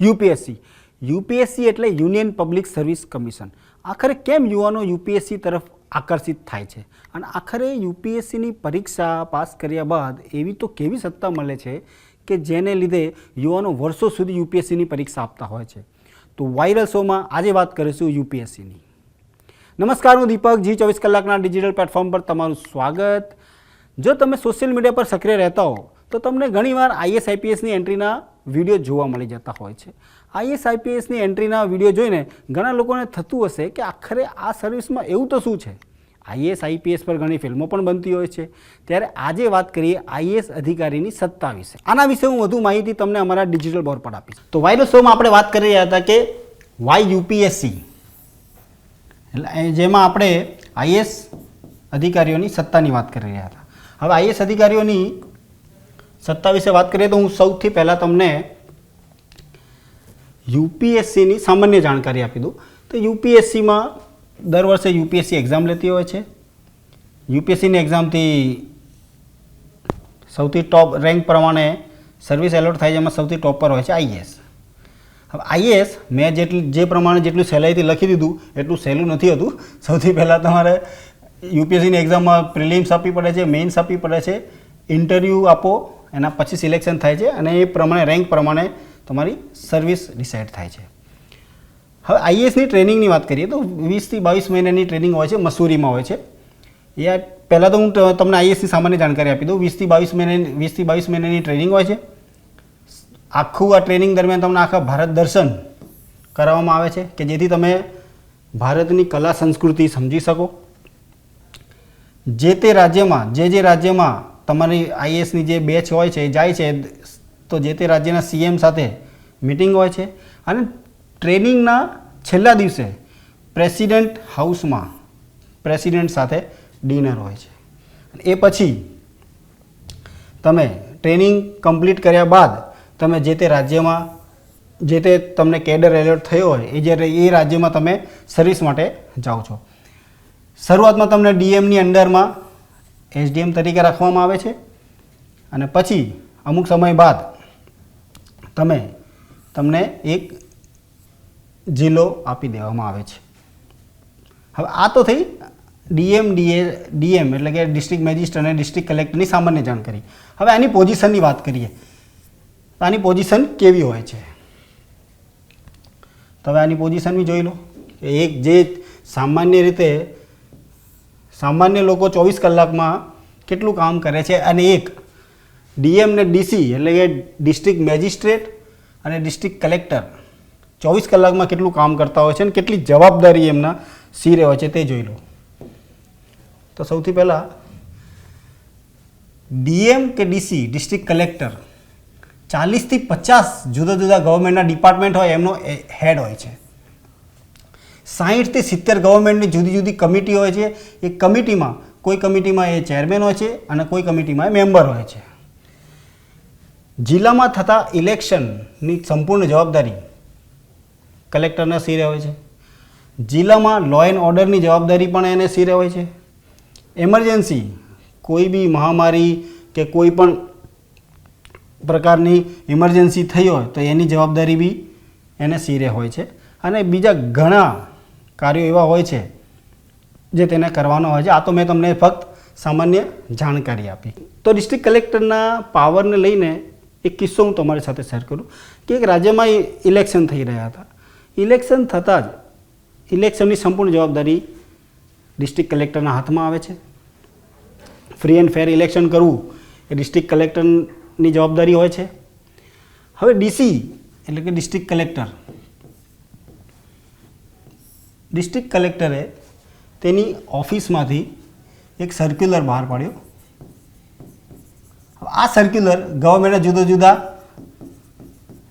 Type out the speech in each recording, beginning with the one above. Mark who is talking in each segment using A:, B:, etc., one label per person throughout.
A: UPSC. UPSC એટલે union public service commission. આખરે કેમ યુવાનો યુપીએસસી તરફ આકર્ષિત થાય છે? અને આખરે યુપીએસસીની પરીક્ષા પાસ કર્યા બાદ એવી તો કેવી સત્તા મળે છે કે જેને લીધે યુવાનો વર્ષો સુધી યુપીએસસીની પરીક્ષા આપતા હોય છે? તો વાયરલ શોમાં આજે વાત કરીશું યુપીએસસીની. નમસ્કાર, હું દીપક, જી ચોવીસ કલાકના ડિજિટલ પ્લેટફોર્મ પર તમારું સ્વાગત. જો તમે સોશિયલ મીડિયા પર સક્રિય રહેતા હો તો તમને ઘણીવાર આઈએસ આઈપીએસની એન્ટ્રીના વીડિયો જોવા મળી જતા હોય છે. આઈએસ આઈપીએસની એન્ટ્રીના વીડિયો જોઈને ઘણા લોકોને થતું હશે કે આખરે આ સર્વિસમાં એવું તો શું છે? આઈએસ આઈપીએસ પર ઘણી ફિલ્મો પણ બનતી હોય છે. ત્યારે આજે વાત કરીએ આઈએસ અધિકારીની સત્તા વિશે. આના વિશે હું વધુ માહિતી તમને અમારા ડિજિટલ બોર્ડ પર આપીશ. તો વાયરલ શોમાં આપણે વાત કરી રહ્યા હતા કે વાય યુપીએસસી એટલે જેમાં આપણે આઈએસ અધિકારીઓની સત્તાની વાત કરી રહ્યા હતા. હવે આઈએસ અધિકારીઓની સત્તા વિશે વાત કરીએ તો હું સૌથી પહેલાં તમને યુપીએસસીની સામાન્ય જાણકારી આપી દઉં. તો યુપીએસસીમાં દર વર્ષે યુપીએસસી એક્ઝામ લેતી હોય છે. યુપીએસસીની એક્ઝામથી સૌથી ટોપ રેન્ક પ્રમાણે સર્વિસ એલોટ થાય છે, એમાં સૌથી ટોપ પર હોય છે આઈએસ હવે આઈએએસ મેં જેટલું જે પ્રમાણે જેટલું સહેલાઈથી લખી દીધું, એટલું સહેલું નથી હતું. સૌથી પહેલાં તમારે યુપીએસસીની એક્ઝામમાં પ્રિલિમ્સ આપવી પડે છે મેઇન્સ આપવી પડે છે. ઇન્ટરવ્યૂ આપો. એના પછી સિલેક્શન થાય છે અને એ પ્રમાણે રેન્ક પ્રમાણે તમારી સર્વિસ ડિસાઇડ થાય છે. હવે આઈએસની ટ્રેનિંગની વાત કરીએ તો વીસથી બાવીસ મહિનાની ટ્રેનિંગ હોય છે, મસૂરીમાં હોય છે. એ પહેલાં તો હું તમને આઈએસની સામાન્ય જાણકારી આપી દઉં. વીસથી બાવીસ મહિનાની વીસથી બાવીસ મહિનાની ટ્રેનિંગ હોય છે. આખું આ ટ્રેનિંગ દરમિયાન તમને આખા ભારત દર્શન કરાવવામાં આવે છે કે જેથી તમે ભારતની કલા સંસ્કૃતિ સમજી શકો. જે તે રાજ્યમાં, જે જે રાજ્યમાં તમારી આઈએસની જે બેચ હોય છે, એ જાય છે, તો જે તે રાજ્યના સીએમ સાથે મિટિંગ હોય છે. અને ટ્રેનિંગના છેલ્લા દિવસે પ્રેસિડેન્ટ હાઉસમાં પ્રેસિડેન્ટ સાથે ડિનર હોય છે. એ પછી તમે ટ્રેનિંગ કમ્પ્લીટ કર્યા બાદ તમે જે તે રાજ્યમાં, જે તે તમને કેડર એલર્ટ થયો હોય, એ જે એ રાજ્યમાં તમે સર્વિસ માટે જાઓ છો. શરૂઆતમાં તમને ડીએમની અંડરમાં એસડીએમ તરીકે રાખવામાં આવે છે. અને પછી અમુક સમય બાદ તમે તમને એક જિલ્લો આપી દેવામાં આવે છે. હવે આ તો થઈ ડીએમ, ડીએ, ડીએમ એટલે કે ડિસ્ટ્રિક્ટ મેજિસ્ટ્રેટ અને ડિસ્ટ્રિક્ટ કલેક્ટરની સામાન્ય જાણકારી. હવે આની પોઝિશનની વાત કરીએ. તો આની પોઝિશન કેવી હોય છે? તો હવે આની પોઝિશન બી જોઈ લો. એક જે સામાન્ય રીતે સામાન્ય લોકો ચોવીસ કલાકમાં કેટલું કામ કરે છે? અને એક ડીએમ ને ડીસી એટલે કે ડિસ્ટ્રિક્ટ મેજિસ્ટ્રેટ અને ડિસ્ટ્રિક્ટ કલેક્ટર ચોવીસ કલાકમાં કેટલું કામ કરતા હોય છે અને કેટલી જવાબદારી એમના સિરે હોય છે તે જોઈ લો. તો સૌથી પહેલાં ડીએમ કે ડીસી ડિસ્ટ્રિક્ટ કલેક્ટર ચાલીસથી પચાસ જુદા જુદા ગવર્મેન્ટના ડિપાર્ટમેન્ટ હોય એમનો હેડ હોય છે. સાહીઠથી સિત્તેર ગવર્મેન્ટની જુદી જુદી કમિટી હોય છે. એ કમિટીમાં કોઈ કમિટીમાં એ ચેરમેન હોય છે અને કોઈ કમિટીમાં એ મેમ્બર હોય છે. જિલ્લામાં થતા ઇલેક્શનની સંપૂર્ણ જવાબદારી કલેક્ટરના સિરે હોય છે? જિલ્લામાં લો એન્ડ ઓર્ડરની જવાબદારી પણ એને સિરે હોય છે? એમરજન્સી કોઈ બી મહામારી કે કોઈ પણ પ્રકારની ઇમરજન્સી થઈ હોય તો એની જવાબદારી બી એને સિરે હોય છે? અને બીજા ઘણા કાર્યો એવા હોય છે જે તેને કરવાનો હોય છે. આ તો મેં તમને ફક્ત સામાન્ય જાણકારી આપી. તો ડિસ્ટ્રિક્ટ કલેક્ટરના પાવરને લઈને એક કિસ્સો હું તમારી સાથે શેર કરું કે એક રાજ્યમાં ઇલેક્શન થઈ રહ્યા હતા. ઇલેક્શન થતાં જ ઇલેક્શનની સંપૂર્ણ જવાબદારી ડિસ્ટ્રિક્ટ કલેક્ટરના હાથમાં આવે છે. ફ્રી એન્ડ ફેર ઇલેક્શન કરવું એ ડિસ્ટ્રિક્ટ કલેક્ટરની જવાબદારી હોય છે. હવે ડીસી એટલે કે ડિસ્ટ્રિક્ટ કલેક્ટર ડિસ્ટ્રિક્ટ કલેક્ટરે તેની ઓફિસમાંથી એક સર્ક્યુલર બહાર પાડ્યો. આ સર્ક્યુલર ગવર્મેન્ટના જુદા જુદા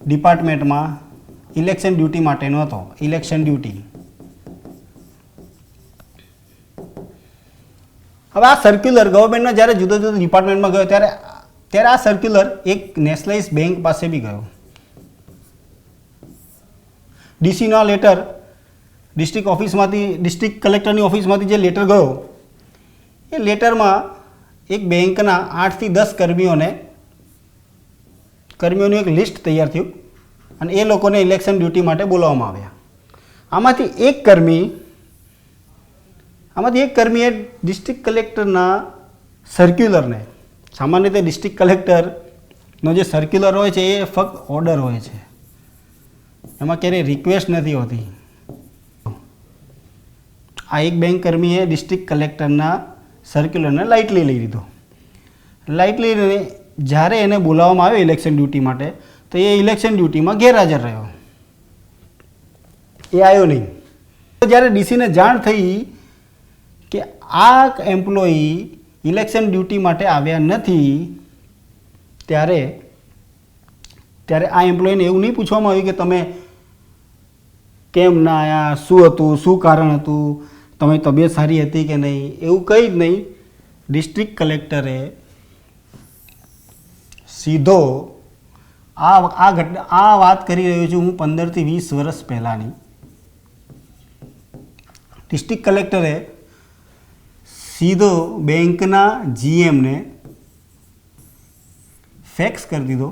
A: ડિપાર્ટમેન્ટમાં ઇલેક્શન ડ્યુટી માટેનો હતો. ઇલેક્શન ડ્યુટી હવે આ સર્ક્યુલર ગવર્મેન્ટના જ્યારે જુદા જુદા ડિપાર્ટમેન્ટમાં ગયો ત્યારે ત્યારે આ સર્ક્યુલર એક નેશનલાઇઝ બેંક પાસે બી ગયો. ડીસીનો લેટર ડિસ્ટ્રિક્ટ ઓફિસમાંથી ડિસ્ટ્રિક્ટ કલેક્ટરની ઓફિસમાંથી જે લેટર ગયો, એ લેટરમાં એક બેંકના આઠથી દસ કર્મીઓને, કર્મીઓનું એક લિસ્ટ તૈયાર થયું અને એ લોકોને ઇલેક્શન ડ્યુટી માટે બોલાવવામાં આવ્યા. આમાંથી એક કર્મી, આમાંથી એક કર્મીએ ડિસ્ટ્રિક્ટ કલેક્ટરના સર્ક્યુલરને સામાન્ય રીતે ડિસ્ટ્રિક્ટ કલેક્ટરનો જે સર્ક્યુલર હોય છે એ ફક્ત ઓર્ડર હોય છે. એમાં ક્યારેય રિક્વેસ્ટ નથી હોતી. આ એક બેંક કર્મીએ ડિસ્ટ્રિક્ટ કલેક્ટરના સર્ક્યુલરને લાઇટલી લઈ લીધો. લાઇટલી લઈને જ્યારે એને બોલાવવામાં આવ્યો ઇલેક્શન ડ્યુટી માટે, તો એ ઇલેક્શન ડ્યુટીમાં ગેરહાજર રહ્યો. એ આવ્યો નહીં. તો જ્યારે ડીસીને જાણ થઈ કે આ એમ્પ્લોયી ઇલેક્શન ડ્યુટી માટે આવ્યા નથી, ત્યારે ત્યારે આ એમ્પ્લોયીને એવું નહીં પૂછવામાં આવ્યું કે તમે કેમ ના આવ્યા શું હતું, શું કારણ હતું? તમારી તબિયત સારી હતી કે નહીં, એવું કંઈ જ નહીં. ડિસ્ટ્રિક્ટ કલેક્ટરે સીધો આ આ ઘટના આ વાત કરી રહ્યો છું હું પંદરથી વીસ વર્ષ પહેલાંની. ડિસ્ટ્રિક્ટ કલેક્ટરે સીધો બેંકના જીએમને ફેક્સ કરી દીધો.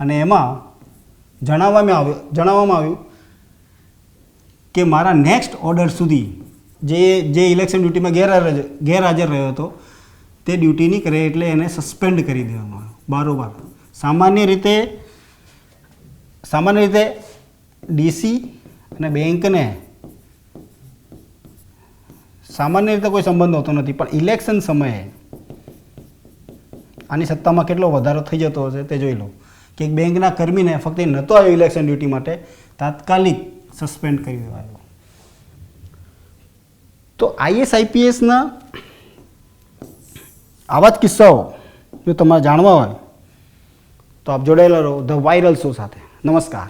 A: અને એમાં જણાવવામાં આવ્યું જણાવવામાં આવ્યું કે મારા નેક્સ્ટ ઓર્ડર સુધી જે જે ઇલેક્શન ડ્યુટીમાં ગેરહાજર ગેરહાજર રહ્યો હતો, તે ડ્યુટી નહીં કરે એટલે એને સસ્પેન્ડ કરી દેવામાં આવ્યો. બારોબાર. સામાન્ય રીતે સામાન્ય રીતે ડીસી અને બેંકને સામાન્ય રીતે કોઈ સંબંધ હોતો નથી, પણ ઇલેક્શન સમયે આની સત્તામાં કેટલો વધારો થઈ જતો હશે તે જોઈ લો. કે બેંકના કર્મીને ફક્ત નહોતો આવ્યો ઇલેક્શન ડ્યુટી માટે, તાત્કાલિક સસ્પેન્ડ કરી દેવાયો તો આઈએસ આઈપીએસના આવા જ કિસ્સાઓ જો તમારે જાણવા હોય, તો આપ જોડાયેલા રહો. ધ વાયરલ શો સાથે. નમસ્કાર.